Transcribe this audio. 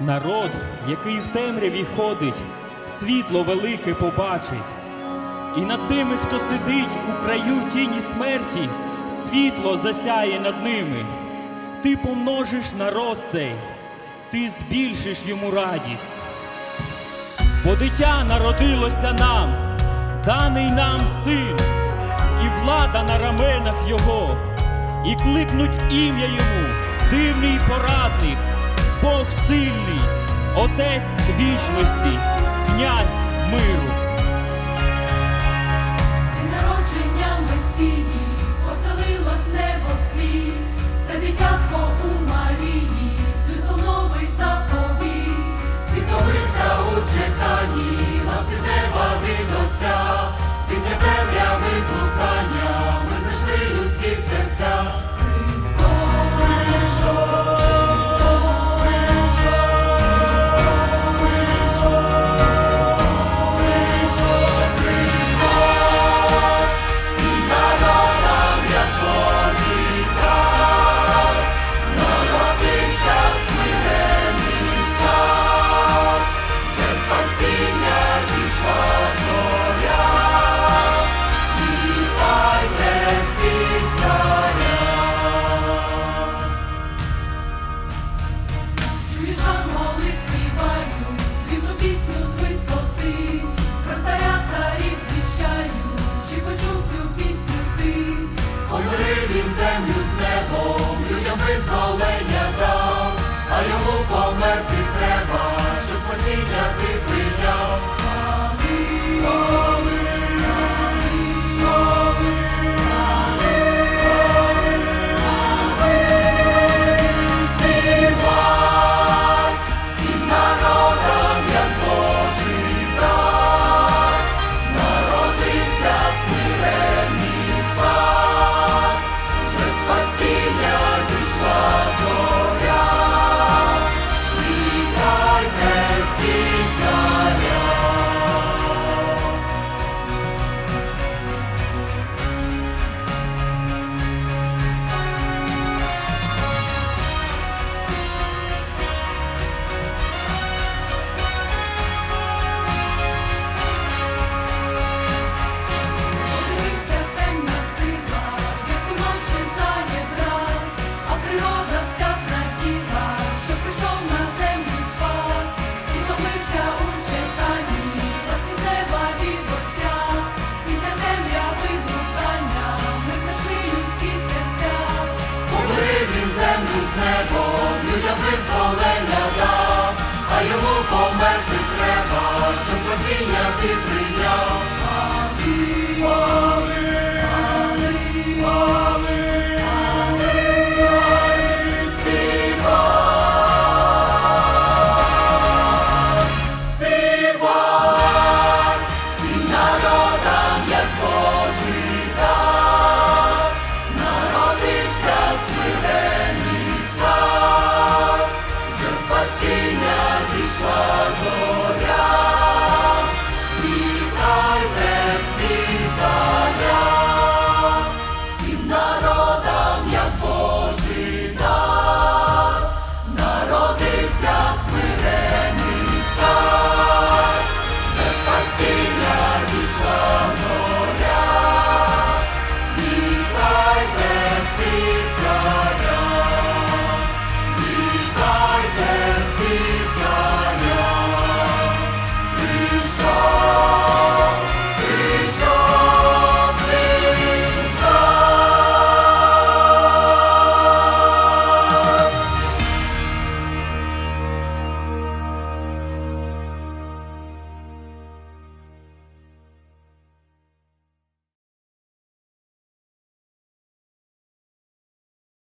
народ, який в темряві ходить, світло велике побачить, і над тими, хто сидить у краю тіні смерті, світло засяє над ними. Ти помножиш народ цей, ти збільшиш йому радість. Бо дитя народилося нам, даний нам син, і влада на раменах його, і кликнуть ім'я йому, дивний порадник. Бог сильний, Отець вічності, князь миру. Jeremiah. Я визволення дав, а йому померти треба, щоб посіяти прийняти.